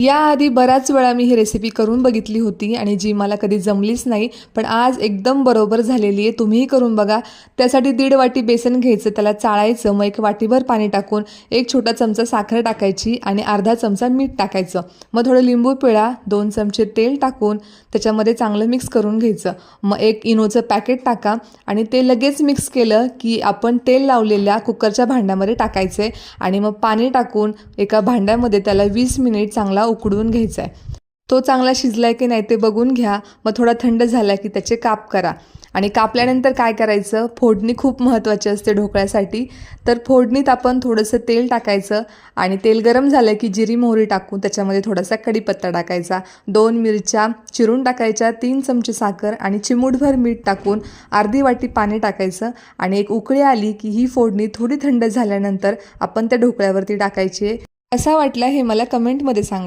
याआधी बऱ्याच वेळा मी ही रेसिपी करून बघितली होती आणि जी मला कधी जमलीच नाही पण आज एकदम बरोबर झालेली आहे. तुम्हीही करून बघा. त्यासाठी दीड वाटी बेसन घ्यायचं त्याला चाळायचं मग एक वाटीभर पाणी टाकून एक छोटा चमचा साखर टाकायची आणि अर्धा चमचा मीठ टाकायचं. मग थोडं लिंबू पिळा दोन चमचे तेल टाकून त्याच्यामध्ये चांगलं मिक्स करून घ्यायचं. मग एक इनोचं पॅकेट टाका आणि ते लगेच मिक्स केलं की आपण तेल लावलेल्या कुकरच्या भांड्यामध्ये टाकायचे आणि मग पाणी टाकून एका भांड्यामध्ये त्याला वीस मिनिट चांगला उकडून घ्यायचा आहे तो चांगला शिजलाय की नाही ते बघून घ्या. मग थोडा थंड झाला की त्याचे काप करा. आणि कापल्यानंतर काय करायचं? फोडणी खूप महत्त्वाची असते ढोकळ्यासाठी. तर फोडणीत आपण थोडंसं तेल टाकायचं आणि तेल गरम झालं की जिरी मोहरी टाकून त्याच्यामध्ये थोडासा कढीपत्ता टाकायचा. दोन मिरच्या चिरून टाकायच्या तीन चमचे साखर आणि चिमूटभर मीठ टाकून अर्धी वाटी पाणी टाकायचं. आणि एक उकळी आली की ही फोडणी थोडी थंड झाल्यानंतर आपण त्या ढोकळ्यावरती टाकायची असा कसा वाटला हे मला कमेंटमध्ये सांगा.